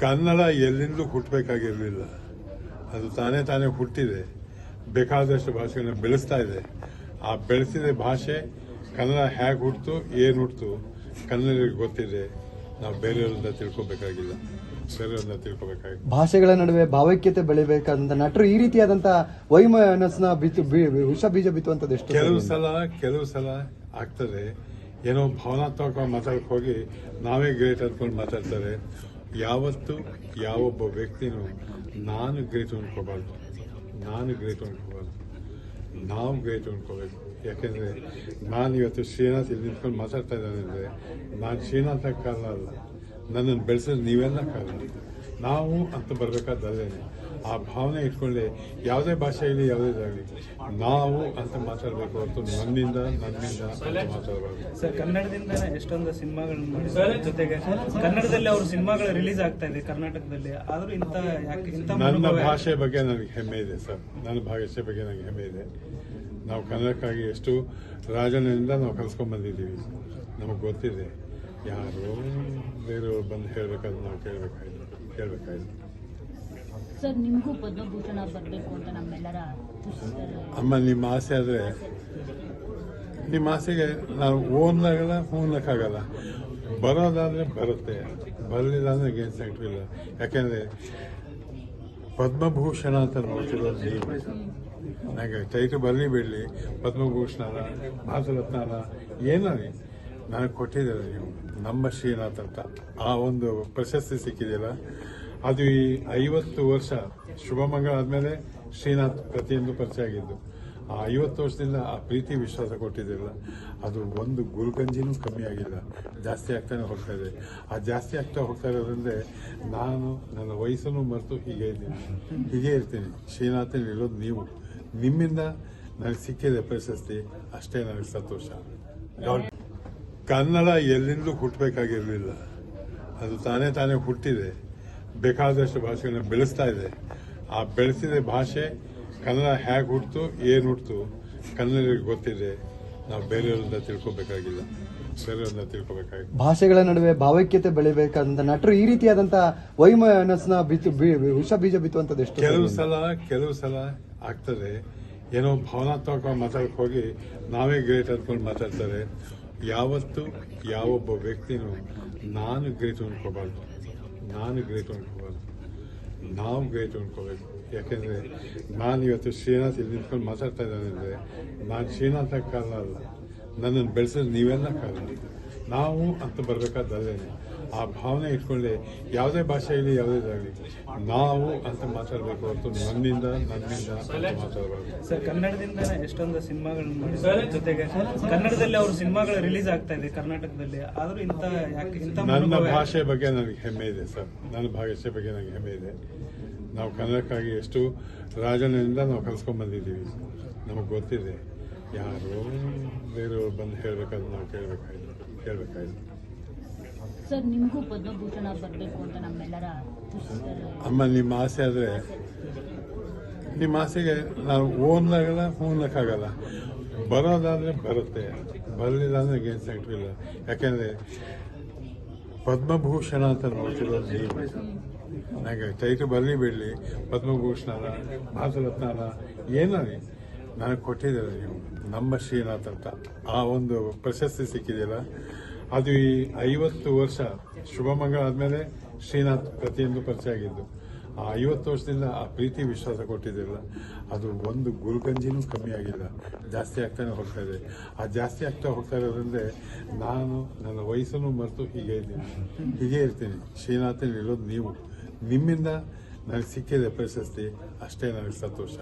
ಕನ್ನಡ ಎಲ್ಲಿಂದಲೂ ಹುಟ್ಟಬೇಕಾಗಿರಲಿಲ್ಲ. ಅದು ತಾನೇ ತಾನೇ ಹುಟ್ಟಿದೆ. ಬೇಕಾದಷ್ಟು ಭಾಷೆಗಳನ್ನ ಬೆಳೆಸ್ತಾ ಇದೆ. ಆ ಬೆಳೆಸಿದ ಭಾಷೆ ಕನ್ನಡ ಹೇಗೆ ಹುಟ್ಟಿತು ಏನು ಹುಟ್ಟಿತು ಕನ್ನಡಿಗೆ ಗೊತ್ತಿದೆ. ನಾವು ಬೇರೆಯವರಿಂದ ತಿಳ್ಕೊಬೇಕಾಗಿಲ್ಲ. ಬೇರೆಯವರಿಂದ ತಿಳ್ಕೊಬೇಕಾಗಿಲ್ಲ. ಭಾಷೆಗಳ ನಡುವೆ ಭಾವೈಕ್ಯತೆ ಬೆಳಿಬೇಕಾದಂಥ ನಟರು ಈ ರೀತಿಯಾದಂತ ವೈಮನಸ್ನ ಬಿತ್ತು ವಿಷ ಬೀಜ ಬಿತ್ತುವಂಥದ್ದು ಎಷ್ಟು ಕೆಲವು ಸಲ ಕೆಲವು ಸಲ ಆಗ್ತದೆ. ಏನೋ ಭಾವನಾತ್ಮಕ ಮಾತಾಡಕ್ಕೆ ಹೋಗಿ ನಾವೇ ಗ್ರೇಟ್ ಅಂದ್ಕೊಂಡು ಮಾತಾಡ್ತಾರೆ. ಯಾವತ್ತು ಯಾವೊಬ್ಬ ವ್ಯಕ್ತಿನೂ ನಾನು ಗ್ರೇಟ್ ಅನ್ಕೋಬಾರ್ದು. ನಾನು ಗ್ರೇಟ್ ಅನ್ಕೋಬಾರ್ದು. ನಾವು ಗ್ರೇಟ್ ಅನ್ಕೋಬೇಕು. ಯಾಕೆಂದರೆ ನಾನು ಇವತ್ತು ಶ್ರೀನಾಥ್ ಇಲ್ಲಿ ನಿಂತ್ಕೊಂಡು ಮಾತಾಡ್ತಾ ಇದ್ದಾನೆ ಅಂದ್ರೆ ನಾನು ಶ್ರೀನಾಥ ಕಾರಣ ಅಲ್ಲ. ನನ್ನನ್ನು ಬೆಳೆಸೋದು ನೀವೆಲ್ಲ ಕಾರಣ. ನಾವು ಅಂತ ಬರಬೇಕಾದಲ್ಲೇನೆ ಆ ಭಾವನೆ ಇಟ್ಕೊಳ್ಳಿ ಯಾವುದೇ ಭಾಷೆಯಲ್ಲಿ ಯಾವುದೇದಾಗಲಿ ನಾವು ಅಂತ ಮಾತಾಡಬೇಕು ಹೊರತು ನನ್ನಿಂದ ನನ್ನಿಂದ ಅಂತ ಮಾತಾಡಬಾರ್ದು. ಸರ್ ಕನ್ನಡದಿಂದ ಎಷ್ಟೊಂದು ಸಿನಿಮಾಗಳನ್ನು ಮಾಡಿದ್ದಾರೆ ಜೊತೆಗೆ ಕನ್ನಡದಲ್ಲಿ ಅವ್ರ ಸಿನಿಮಾಗಳು ರಿಲೀಸ್ ಆಗ್ತಾ ಇದೆ ಕರ್ನಾಟಕದಲ್ಲಿ. ಆದರೂ ಯಾಕೆ ಇಂತ ನನ್ನ ಭಾಷೆ ಬಗ್ಗೆ ನನಗೆ ಹೆಮ್ಮೆ ಇದೆ ಸರ್. ನನ್ನ ಭಾಷೆ ಬಗ್ಗೆ ನನಗೆ ಹೆಮ್ಮೆ ಇದೆ. ನಾವು ಕನ್ನಡಕ್ಕಾಗಿ ಎಷ್ಟು ರಾಜನಿಂದ ನಾವು ಕಲ್ಸ್ಕೊಂಡ್ ಬಂದಿದ್ದೀವಿ. ನಮಗೆ ಗೊತ್ತಿದೆ. ಯಾರು ಬೇರೆಯವ್ರು ಬಂದು ಹೇಳ್ಬೇಕಾದ್ರೆ ನಾವು ಕೇಳಬೇಕಾಗಿಲ್ಲ ಕೇಳಬೇಕಾಗಿಲ್ಲ ಅಮ್ಮ, ನಿಮ್ಮ ಆಸೆ ಆದರೆ ನಿಮ್ಮ ಆಸೆಗೆ ನಾವು ಓದ್ಲಾಗಲ್ಲ ಹೋಗ್ಲಕ್ಕಾಗಲ್ಲ ಬರೋದಾದರೆ ಬರುತ್ತೆ. ಬರಲಿಲ್ಲ ಅಂದ್ರೆ ಏನು ಸಂಕಟ ಇಲ್ಲ. ಯಾಕೆಂದ್ರೆ ಪದ್ಮಭೂಷಣ ಅಂತ ನೋಡ್ತಿರೋದು ನೀವು. ನನಗೆ ಚೈತ್ರ ಬರಲಿ ಬಿಡಲಿ. ಪದ್ಮಭೂಷಣ ಭಾರತರತ್ನ ಏನಾರಿ ನನಗೆ ಕೊಟ್ಟಿದ್ದಾರೆ ನೀವು. ನಮ್ಮ ಶ್ರೀನಾಥ ಅಂತ. ಆ ಒಂದು ಪ್ರಶಸ್ತಿ ಸಿಕ್ಕಿದೆಯಲ್ಲ? ಅದು ಈ ಐವತ್ತು ವರ್ಷ ಶುಭಮಂಗಳ ಆದಮೇಲೆ ಶ್ರೀನಾಥ್ ಪ್ರತಿಯೊಂದು ಪರಿಚಯ ಆಗಿದ್ದು, ಆ ಐವತ್ತು ವರ್ಷದಿಂದ ಆ ಪ್ರೀತಿ ವಿಶ್ವಾಸ ಕೊಟ್ಟಿದ್ದಿಲ್ಲ. ಅದು ಒಂದು ಗುರುಗಂಜಿನೂ ಕಮ್ಮಿ ಆಗಿಲ್ಲ. ಜಾಸ್ತಿ ಆಗ್ತಾನೆ ಹೋಗ್ತಾ ಇದೆ. ಆ ಜಾಸ್ತಿ ಆಗ್ತಾ ಹೋಗ್ತಾ ಇರೋದ್ರಿಂದ ನಾನು ನನ್ನ ವಯಸ್ಸನ್ನು ಮರೆತು ಹೀಗೆ ಇದ್ದೀನಿ. ಹೀಗೆ ಇರ್ತೀನಿ. ಶ್ರೀನಾಥನ್ ಇರೋದು ನೀವು. ನಿಮ್ಮಿಂದ ನನಗೆ ಸಿಕ್ಕಿದೆ ಪ್ರಶಸ್ತಿ. ಅಷ್ಟೇ ನನಗೆ ಸಂತೋಷ. ಕನ್ನಡ ಎಲ್ಲಿಂದಲೂ ಹುಟ್ಟಬೇಕಾಗಿರಲಿಲ್ಲ. ಅದು ತಾನೇ ತಾನೇ ಹುಟ್ಟಿದೆ. ಬೇಕಾದಷ್ಟು ಭಾಷೆಗಳನ್ನ ಬೆಳೆಸ್ತಾ ಇದೆ. ಆ ಬೆಳೆಸಿದ ಭಾಷೆ ಕನ್ನಡ ಹೇಗೆ ಹುಡ್ತು ಏನು ಹುಡ್ತು ಕನ್ನಡಿಗರಿಗೆ ಗೊತ್ತಿದೆ. ನಾವು ಬೇರೆಯವರಿಂದ ತಿಳ್ಕೊಬೇಕಾಗಿಲ್ಲ. ಬೇರೆಯವರಿಂದ ತಿಳ್ಕೊಬೇಕಾಗಿಲ್ಲ. ಭಾಷೆಗಳ ನಡುವೆ ಭಾವೈಕ್ಯತೆ ಬೆಳಿಬೇಕಂತ ನಟರು ಈ ರೀತಿಯಾದಂತ ವೈಮನಸ್ನ ಬಿತ್ತು ವಿಷ ಬೀಜ ಬಿತ್ತುವಂಥದ್ದು ಎಷ್ಟು ಕೆಲವು ಸಲ ಕೆಲವು ಸಲ ಆಗ್ತದೆ. ಏನೋ ಭಾವನಾತ್ಮಕ ಮಾತಾಡಕ್ಕೆ ಹೋಗಿ ನಾವೇ ಗ್ರೇಟ್ ಅಂದ್ಕೊಂಡು ಮಾತಾಡ್ತಾರೆ. ಯಾವತ್ತು ಯಾವೊಬ್ಬ ವ್ಯಕ್ತಿನೂ ನಾನು ಗ್ರೇಟ್ ಅನ್ಕೋಬಾರ್ದು. ನಾನು ಗ್ರೇಟ್ ಅನ್ಕೋಬಾರ್ದು ನಾವು ಗ್ರೇಟ್ ಅನ್ಕೋಬೇಕು ಯಾಕೆಂದರೆ ನಾನು ಇವತ್ತು ಶ್ರೀನಾಥ್ ಇಲ್ಲಿ ನಿಂತ್ಕೊಂಡು ಮಾತಾಡ್ತಾ ಇದ್ದಾನೆ ಅಂದ್ರೆ, ನಾನು ಶ್ರೀನಾಥ ಕಾರಣ ಅಲ್ಲ. ನನ್ನನ್ನು ಬೆಳೆಸೋದು ನೀವೆಲ್ಲ ಕಾರಣ. ನಾವು ಅಂತ ಬರಬೇಕಾದಲ್ಲೇನೆ ಆ ಭಾವನೆ ಇಟ್ಕೊಳ್ಳಿ ಯಾವುದೇ ಭಾಷೆಯಲ್ಲಿ ಯಾವುದೇದಾಗಲಿ ನಾವು ಅಂತ ಮಾತಾಡಬೇಕು ಹೊರತು ನನ್ನಿಂದ ನನ್ನಿಂದ ಅಂತ ಮಾತಾಡಬಾರ್ದು. ಸರ್ ಕನ್ನಡದಿಂದನೇ ಎಷ್ಟೊಂದು ಸಿನಿಮಾಗಳನ್ನು ಮಾಡಿದ್ದಾರೆ. ಜೊತೆಗೆ ಕನ್ನಡದಲ್ಲಿ ಅವ್ರ ಸಿನಿಮಾಗಳು ರಿಲೀಸ್ ಆಗ್ತಾ ಇದೆ ಕರ್ನಾಟಕದಲ್ಲಿ. ಆದರೂ ಇಂತ ಯಾಕೆ ನನ್ನ ಭಾಷೆ ಬಗ್ಗೆ ನನಗೆ ಹೆಮ್ಮೆ ಇದೆ ಸರ್. ನನ್ನ ಭಾಷೆ ಬಗ್ಗೆ ನನಗೆ ಹೆಮ್ಮೆ ಇದೆ. ನಾವು ಕನ್ನಡಕ್ಕಾಗಿ ಎಷ್ಟು ರಾಜನಿಂದ ನಾವು ಕಲ್ಸ್ಕೊಂಡ್ ಬಂದಿದ್ದೀವಿ. ನಮಗೆ ಗೊತ್ತಿದೆ. ಯಾರು ಬೇರೆಯವ್ರು ಬಂದು ಹೇಳ್ಬೇಕಾದ್ರೆ ನಾವು ಕೇಳ್ಬೇಕಾಯ್ತು ಕೇಳಬೇಕಾಗಿಲ್ಲ ಸರ್, ನಿಮಗೂ ಪದ್ಮಭೂಷಣ ಬರಬೇಕು ಅಂತ ನಮ್ಮೆಲ್ಲರ ಅಮ್ಮ ನಿಮ್ಮ ಆಸೆ ಆದರೆ ನಿಮ್ಮ ಆಸೆಗೆ ನಾವು ಓದ್ಲಾಗಲ್ಲ ಓದ್ಲಕ್ಕಾಗಲ್ಲ ಬರೋದಾದ್ರೆ ಬರುತ್ತೆ. ಬರಲಿಲ್ಲ ಅಂದ್ರೆ ಗೇನ್ಸ್ ಆಗ್ತಿಲ್ಲ ಯಾಕೆಂದ್ರೆ ಪದ್ಮಭೂಷಣ ಅಂತ ನೋಡ್ತಿರೋದು ನೀವು. ನನಗೆ ಟೈಟಲ್ ಬರಲಿ ಬಿಡಲಿ. ಪದ್ಮಭೂಷಣ, ಭಾರತರತ್ನ ಏನಾರಿ ನನಗೆ ಕೊಟ್ಟಿದ್ದಾರೆ ನೀವು. ನಮ್ಮ ಶ್ರೀನಾಥ್ ಅಂತ. ಆ ಒಂದು ಪ್ರಶಸ್ತಿ ಸಿಕ್ಕಿದೆಯಲ್ಲ ಅದು ಈ ಐವತ್ತು ವರ್ಷ ಶುಭಮಂಗಳ ಆದಮೇಲೆ ಶ್ರೀನಾಥ್ ಪ್ರತಿಯೊಂದು ಪರಿಚಯ ಆಗಿದ್ದು, ಆ ಐವತ್ತು ವರ್ಷದಿಂದ ಆ ಪ್ರೀತಿ ವಿಶ್ವಾಸ ಕೊಟ್ಟಿದ್ದಿಲ್ಲ. ಅದು ಒಂದು ಗುರುಗಂಜಿನೂ ಕಮ್ಮಿ ಆಗಿಲ್ಲ. ಜಾಸ್ತಿ ಆಗ್ತಾನೆ ಹೋಗ್ತಾ ಇದೆ. ಆ ಜಾಸ್ತಿ ಆಗ್ತಾ ಹೋಗ್ತಾ ಇರೋದಂದರೆ ನಾನು ನನ್ನ ವಯಸ್ಸನ್ನು ಮರೆತು ಹೀಗೆ ಇದ್ದೀನಿ. ಹೀಗೆ ಇರ್ತೀನಿ. ಶ್ರೀನಾಥನ್ ಇರೋದು ನೀವು. ನಿಮ್ಮಿಂದ ನನಗೆ ಸಿಕ್ಕಿದೆ ಪ್ರಶಸ್ತಿ. ಅಷ್ಟೇ ನನಗೆ ಸಂತೋಷ.